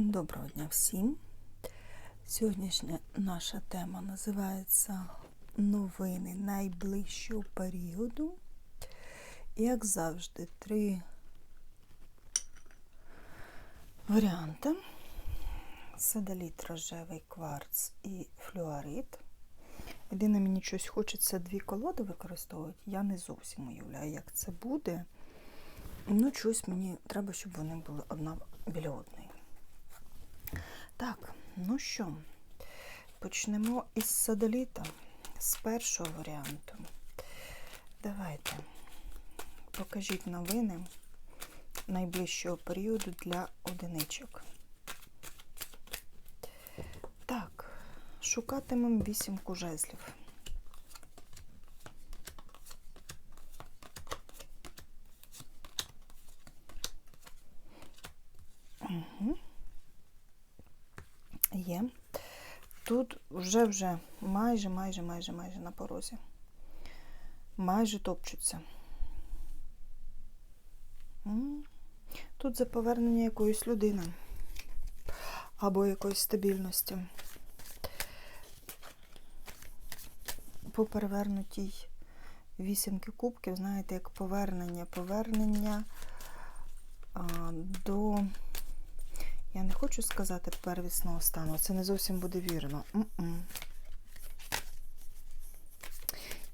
Доброго дня всім. Сьогоднішня наша тема називається Новини найближчого періоду. Як завжди, три варіанти: Седаліт, рожевий кварц і флюорит. Єдине, мені щось хочеться дві колоди використовувати. Я не зовсім уявляю, як це буде. Ну, щось мені треба, щоб вони були одна біля одної. Так, ну що, почнемо із садоліта, з першого варіанту. Давайте покажіть новини найближчого періоду для одиничок. Так, шукатимемо вісімку жезлів. Угу. Є. Тут вже вже майже, майже, майже, майже на порозі. Майже топчуться. Тут за повернення якоїсь людини або якоїсь стабільності. По перевернутій вісімки кубків, знаєте, як повернення, повернення а, до. Я не хочу сказати первісного стану, це не зовсім буде вірно. М-м.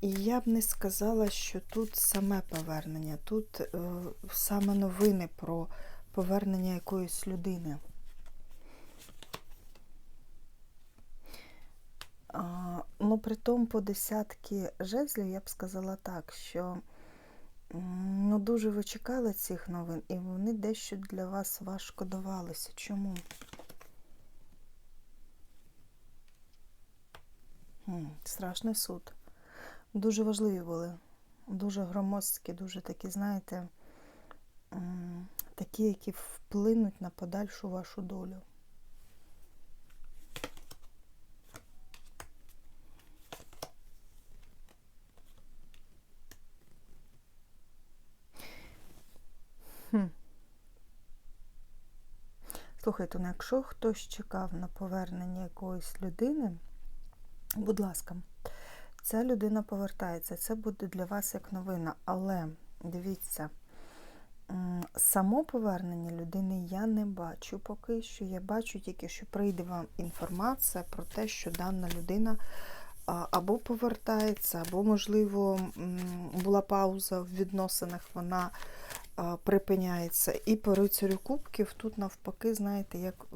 І я б не сказала, що тут саме повернення, тут е, саме новини про повернення якоїсь людини. А, ну, при тому по десятки жезлів я б сказала так, що Ну, дуже ви чекали цих новин, і вони дещо для вас важко давалися. Чому? Страшний суд. Дуже важливі були, дуже громоздкі, дуже такі, знаєте, такі, які вплинуть на подальшу вашу долю. Хм. Слухайте, ну якщо хтось чекав на повернення якоїсь людини, будь ласка, ця людина повертається, це буде для вас як новина. Але дивіться, само повернення людини я не бачу поки що. Я бачу тільки, що прийде вам інформація про те, що дана людина або повертається, або, можливо, була пауза в відносинах, вона припиняється. І по рицарю кубків тут навпаки, знаєте, як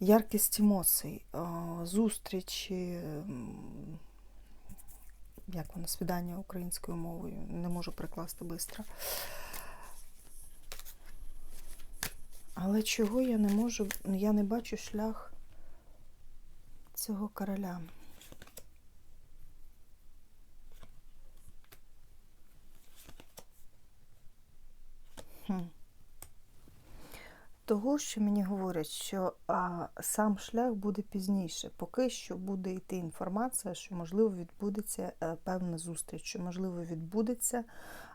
яркість емоцій, зустрічі, як воно, свідання українською мовою, не можу прикласти швидко. Але чого я не можу, я не бачу шлях цього короля. Хм. Того, що мені говорять, що а, сам шлях буде пізніше. Поки що буде йти інформація, що, можливо, відбудеться а, е, певна зустріч, що, можливо, відбудеться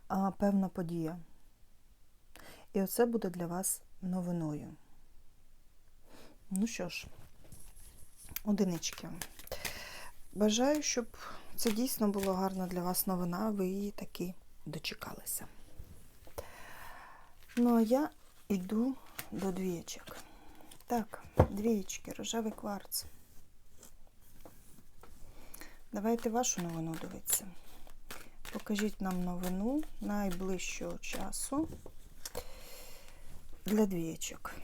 а, певна подія. І оце буде для вас новиною. Ну що ж, одинички. Бажаю, щоб це дійсно було гарна для вас новина, ви її таки дочекалися. Ну, а я йду до двієчок. Так, двієчки, рожевий кварц. Давайте вашу новину дивитися. Покажіть нам новину найближчого часу для двієчок.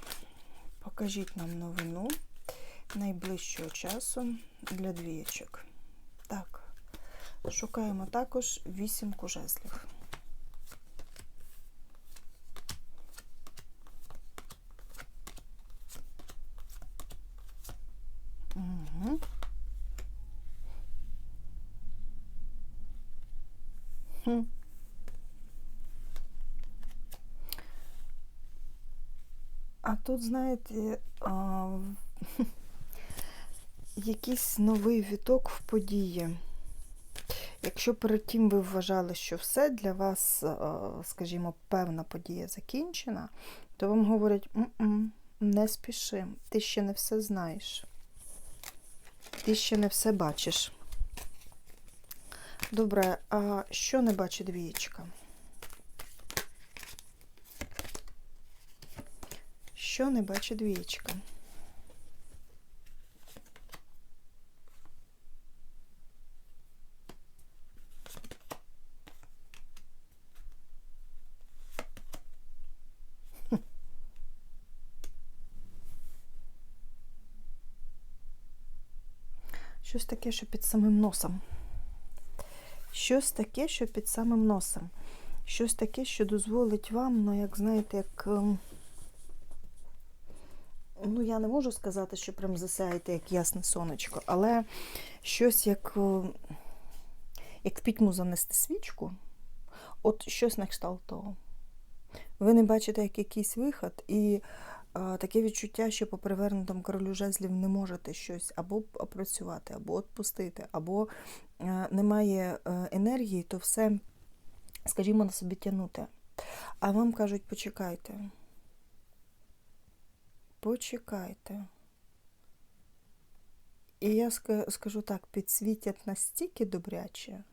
Покажіть нам новину найближчого часу для двієчок. Так, шукаємо також вісімку жезлів. А тут, знаєте, якийсь новий віток в події. Якщо перед тим ви вважали, що все для вас, скажімо, певна подія закінчена, то вам говорять, «М-м, не спіши, ти ще не все знаєш. Ти ще не все бачиш. Добре, а що не бачить двієчка? Що не бачить двієчка? Щось таке, що під самим носом. Щось таке, що під самим носом. Щось таке, що дозволить вам, ну, як знаєте, як. Ну, я не можу сказати, що прям засяєте як ясне сонечко, але щось як, е, як в пітьму занести свічку, от щось на кшталт того. Ви не бачите як якийсь виход, і а, таке відчуття, що по перевернутому королю жезлів не можете щось або опрацювати, або відпустити, або е, немає е, енергії, то все, скажімо, на собі тягнути. А вам кажуть, почекайте. Почекайте. І я скажу так, підсвітять настільки добряче,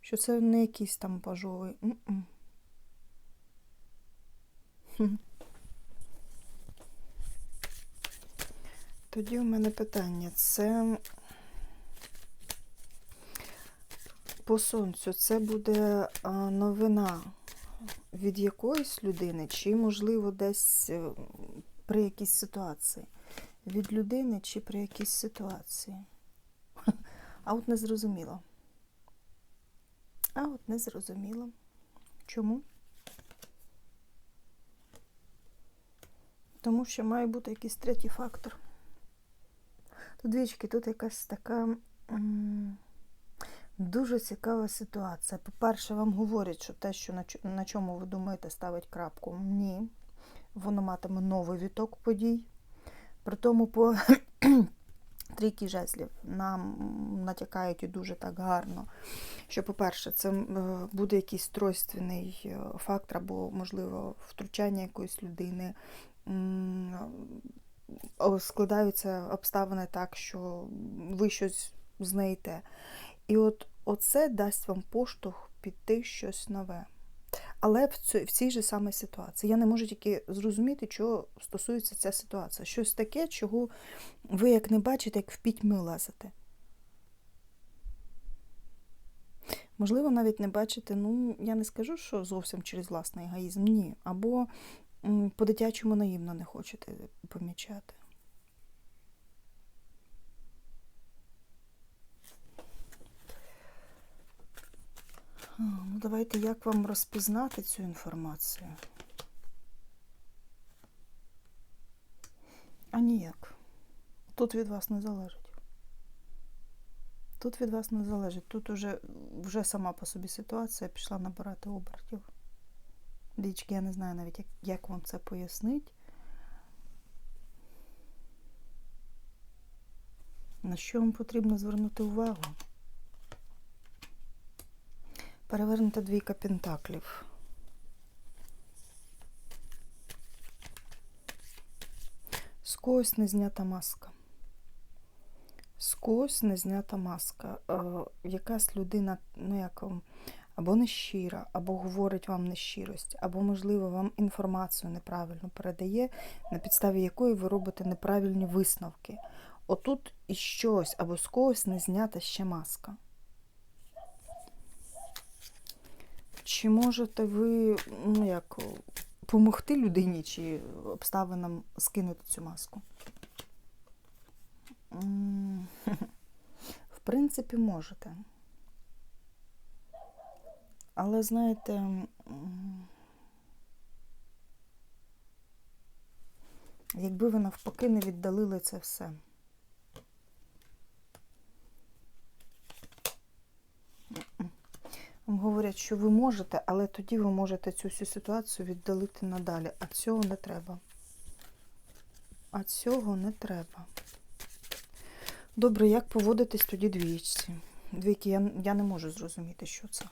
що це не якийсь там пажовий. М-м. Хм. Тоді у мене питання. Це по сонцю це буде новина від якоїсь людини, чи, можливо, десь е, при якійсь ситуації? Від людини чи при якійсь ситуації? А от не зрозуміло. А от не зрозуміло. Чому? Тому що має бути якийсь третій фактор. Тут двічки, тут якась така дуже цікава ситуація. По-перше, вам говорять, що те, що на чому ви думаєте, ставить крапку. Ні. Воно матиме новий віток подій. При тому по трійки жезлів нам натякають і дуже так гарно. Що, по-перше, це буде якийсь тройственний е, фактор, або, можливо, втручання якоїсь людини. Складаються обставини так, що ви щось знаєте. І от оце дасть вам поштовх піти щось нове. Але в цій, в цій же самій ситуації. Я не можу тільки зрозуміти, чого стосується ця ситуація. Щось таке, чого ви як не бачите, як в пітьми лазите. Можливо, навіть не бачите, ну, я не скажу, що зовсім через власний егоїзм, ні. Або по-дитячому наївно не хочете помічати. Ну, давайте як вам розпізнати цю інформацію? А ніяк. Тут від вас не залежить. Тут від вас не залежить. Тут уже, вже сама по собі ситуація пішла набирати обертів. Дічки, я не знаю навіть, як, як вам це пояснить. На що вам потрібно звернути увагу? Перевернута двійка пентаклів. З когось не знята маска. З когось не знята маска. Е, якась людина, ну як або нещира, або говорить вам нещирість, або, можливо, вам інформацію неправильно передає, на підставі якої ви робите неправильні висновки. Отут і щось, або з когось не знята ще маска. Чи можете ви, ну як, допомогти людині чи обставинам скинути цю маску? В принципі, можете. Але знаєте, якби ви навпаки не віддалили це все. Вам говорять, що ви можете, але тоді ви можете цю всю ситуацію віддалити надалі. А цього не треба. А цього не треба. Добре, як поводитись тоді двічці? Двійки, я, я не можу зрозуміти, що це.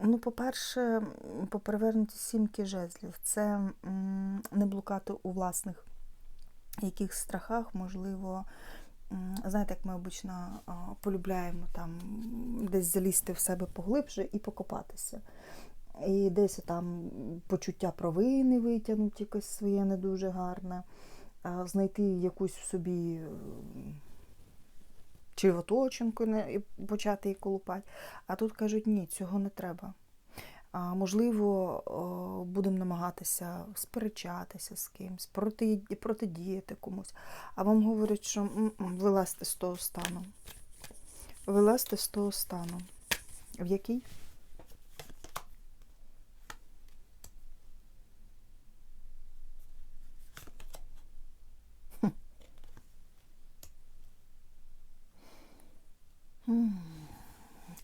Ну, по-перше, по перевернуті сімки жезлів, це не блукати у власних якихось страхах, можливо, знаєте, як ми обично полюбляємо там десь залізти в себе поглибше і покопатися. І десь там почуття провини витягнути якесь своє не дуже гарне, знайти якусь в собі м, червоточинку і почати її колупати. А тут кажуть, ні, цього не треба. Можливо, будемо намагатися сперечатися з кимось, проти, протидіяти комусь. А вам говорять, що вилазьте з того стану. Вилазьте з того стану. В який?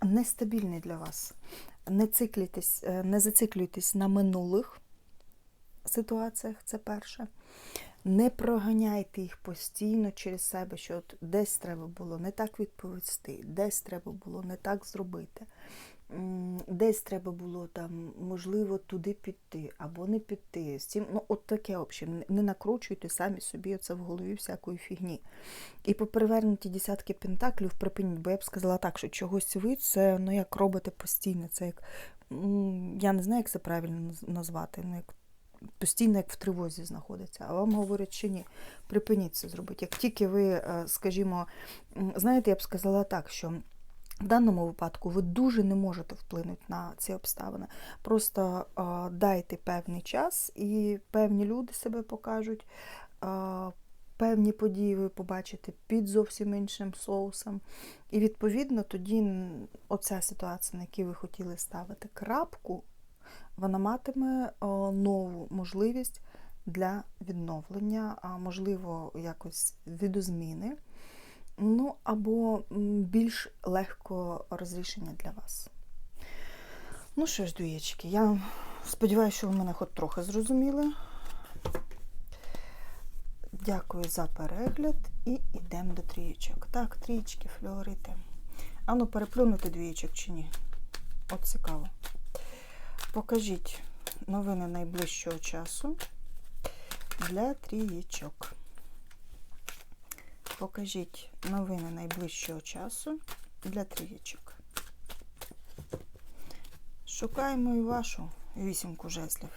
Нестабільний для вас. Не циклітесь, е, не зациклюйтесь на минулих ситуаціях, це перше. Не проганяйте їх постійно через себе, що от десь треба було не так відповісти, десь треба було не так зробити, десь треба було там, можливо, туди піти або не піти. З цим, ну, от таке взагалі. Не накручуйте самі собі оце в голові всякої фігні. І по перевернуті десятки пентаклів припиніть, бо я б сказала так, що чогось ви це ну, як робите постійно. Це як я не знаю, як це правильно назвати. Ну, як постійно як в тривозі знаходиться. А вам говорять, що ні, припиніть це зробити. Як тільки ви, е, скажімо, знаєте, я б сказала так, що. В даному випадку ви дуже не можете вплинути на ці обставини. Просто е, дайте певний час, і певні люди себе покажуть, е, певні події ви побачите під зовсім іншим соусом. І відповідно тоді оця ситуація, на якій ви хотіли ставити крапку, вона матиме о, нову можливість для відновлення, а можливо, якось відозміни. Ну, або більш легко розрішення для вас. Ну що ж, дуєчки, я сподіваюся, що ви мене хоч трохи зрозуміли. Дякую за перегляд і йдемо до трієчок. Так, трієчки, флюорити. А ну, переплюнути двієчок чи ні? От цікаво. Покажіть новини найближчого часу для трієчок. Покажіть новини найближчого часу для трієчок. Шукаємо і вашу вісімку жезлів.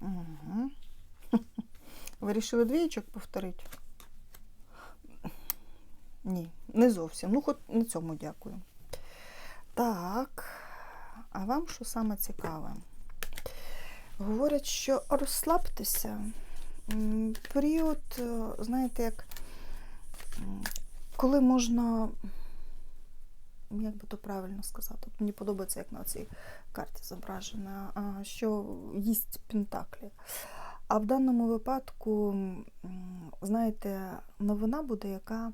Угу. Вирішили двієчок повторити? Ні, не зовсім. Ну, хоч на цьому дякую. Так, а вам що саме цікаве? Говорять, що розслабтеся. Період, е, знаєте, як коли можна, як би то правильно сказати, мені подобається, як на цій карті зображено, що їсть пентаклі. А в даному випадку, знаєте, новина буде, яка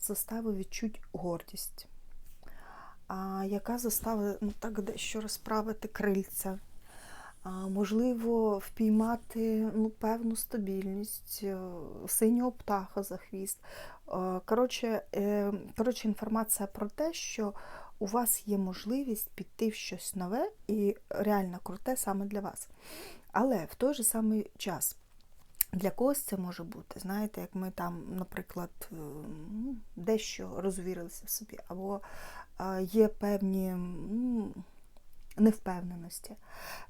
заставить відчути гордість, а яка заставить ну, так дещо розправити крильця. А, можливо, впіймати ну, певну стабільність, е, синього птаха за хвіст. Е, Коротше, е, коротше, інформація про те, що у вас є можливість піти в щось нове і реально круте саме для вас. Але в той же самий час для когось це може бути, знаєте, як ми там, наприклад, ну, дещо розвірилися в собі, або є певні невпевненості.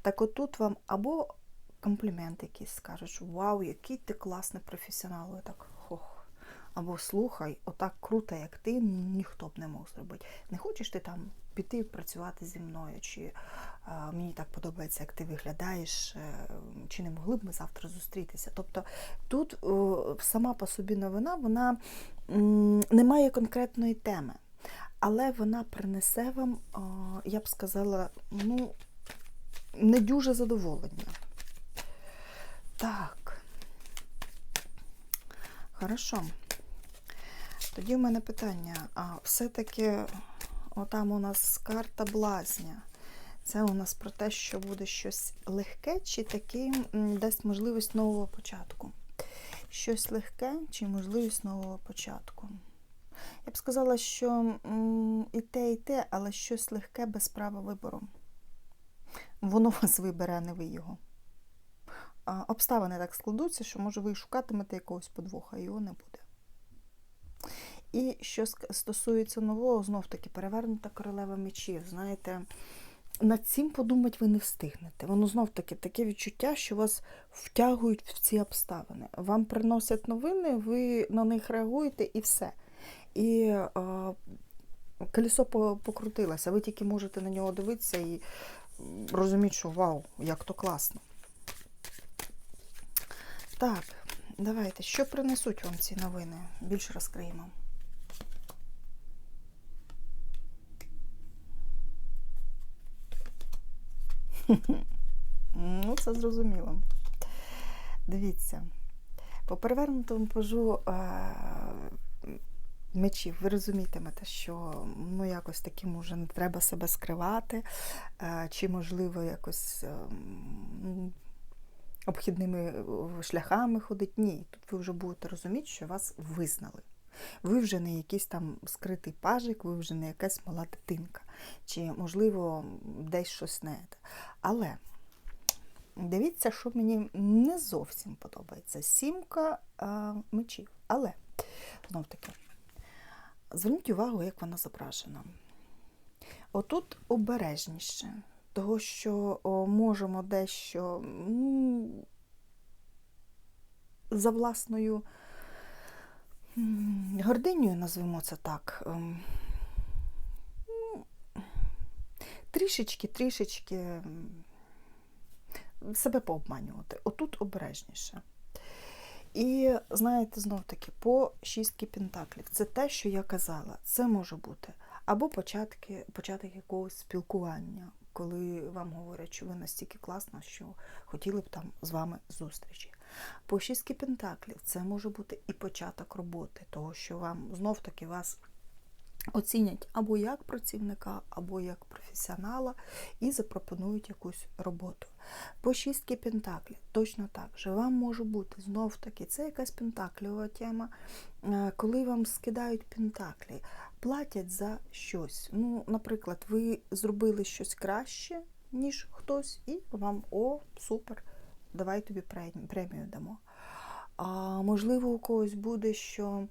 Так от тут вам або комплімент якийсь скажуть, що вау, який ти класний професіонал. Я так хох. Або слухай, отак круто, як ти, ніхто б не мог зробити. Не хочеш ти там піти працювати зі мною, чи а, мені так подобається, як ти виглядаєш, е, чи не могли б ми завтра зустрітися. Тобто тут о, сама по собі новина, вона м, не має конкретної теми, але вона принесе вам, я б сказала, ну, не дуже задоволення. Так. Хорошо. Тоді в мене питання. А все-таки отам у нас карта блазня. Це у нас про те, що буде щось легке, чи таки дасть можливість нового початку. щось легке чи можливість нового початку. Я б сказала, що і те, і те, але щось легке без права вибору. Воно вас вибере, а не ви його. А, обставини так складуться, що, може, ви шукатимете якогось подвоха, і його не буде. І що стосується нового, знов таки перевернута королева мечів. Знаєте, над цим подумати ви не встигнете. Воно знов таки таке відчуття, що вас втягують в ці обставини. Вам приносять новини, ви на них реагуєте і все. І е, колесо покрутилося. Ви тільки можете на нього дивитися і розуміти, що вау, як то класно. Так, давайте, що принесуть вам ці новини? Більше розкриємо. Ну, це зрозуміло. Дивіться, по перевернутому пажу е, мечів, ви розумітимете, що ну, якось таким уже не треба себе скривати, е, чи, можливо, якось е, обхідними е, шляхами ходити. Ні, тут ви вже будете розуміти, що вас визнали. Ви вже не якийсь там скритий пажик, ви вже не якась мала дитинка, чи, можливо, десь щось не. Але дивіться, що мені не зовсім подобається. Сімка а, мечів. Але, знов таки, зверніть увагу, як вона зображена. Отут обережніше, того, що можемо дещо за власною гординею, назвемо це так. ем, ну, Трішечки, трішечки себе пообманювати. Отут обережніше. І знаєте, знов таки, по шістки пентаклів. Це те, що я казала. Це може бути або початки, початок якогось спілкування, коли вам говорять, що ви настільки класна, що хотіли б там з вами зустрічі. По шістки пентаклів це може бути і початок роботи, того, що вам знов таки вас оцінять або як працівника, або як професіонала, і запропонують якусь роботу. По шістки пентаклів точно так же. Вам може бути знов таки, це якась пентакліова тема, е, коли вам скидають пентаклі, платять за щось. Ну, наприклад, ви зробили щось краще, ніж хтось, і вам о, супер, давай тобі премію дамо. А можливо, у когось буде, що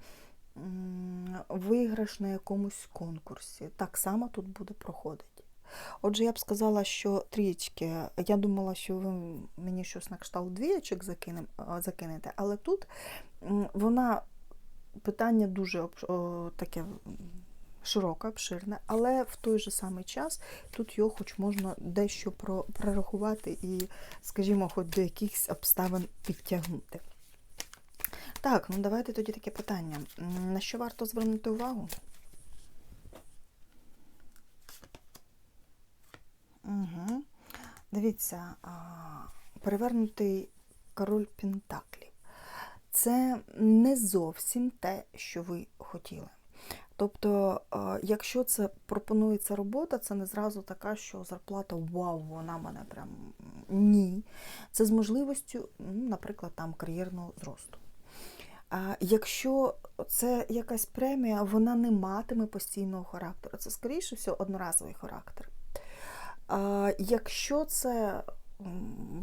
виграш на якомусь конкурсі. Так само тут буде проходити. Отже, я б сказала, що трічки, я думала, що ви мені щось на кшталт двієчок закинете, але тут вона питання дуже о, таке широке, обширне, але в той же самий час тут його хоч можна дещо прорахувати і, скажімо, хоч до якихось обставин підтягнути. Так, ну давайте тоді таке питання. На що варто звернути увагу? Угу. Дивіться, перевернутий король Пентаклів. Це не зовсім те, що ви хотіли. Тобто, якщо це пропонується робота, це не зразу така, що зарплата вау, вона мене прям ні. Це з можливістю, наприклад, там кар'єрного зросту. Якщо це якась премія, вона не матиме постійного характеру. Це, скоріше всього, одноразовий характер. Якщо це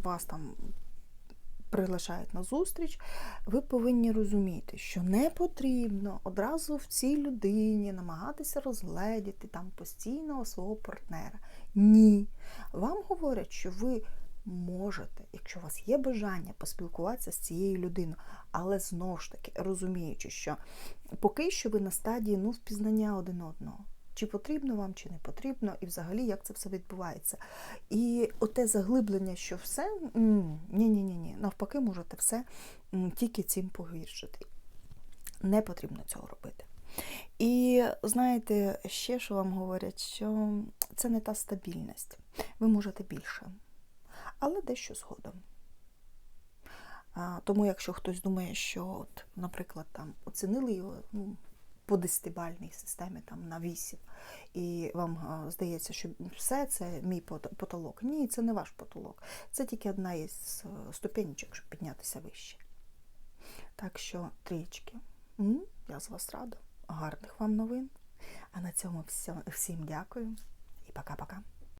вас там приглашають на зустріч, ви повинні розуміти, що не потрібно одразу в цій людині намагатися розгледіти там постійного свого партнера. Ні. Вам говорять, що ви можете, якщо у вас є бажання поспілкуватися з цією людиною, але знову ж таки розуміючи, що поки що ви на стадії ну, впізнання один одного. Чи потрібно вам, чи не потрібно, і взагалі як це все відбувається. І оте заглиблення, що все, ні-ні-ні, навпаки, можете все тільки цим погіршити. Не потрібно цього робити. І знаєте, ще що вам говорять, що це не та стабільність. Ви можете більше, але дещо згодом. Тому, якщо хтось думає, що, от, наприклад, там оцінили його ну, по десятибальній системі там, на 8, і вам здається, що все це мій потолок. Ні, це не ваш потолок. Це тільки одна із е, ступенечок, щоб піднятися вище. Так що трічки. Я з вас рада. Гарних вам новин. А на цьому всім дякую і пока-пока.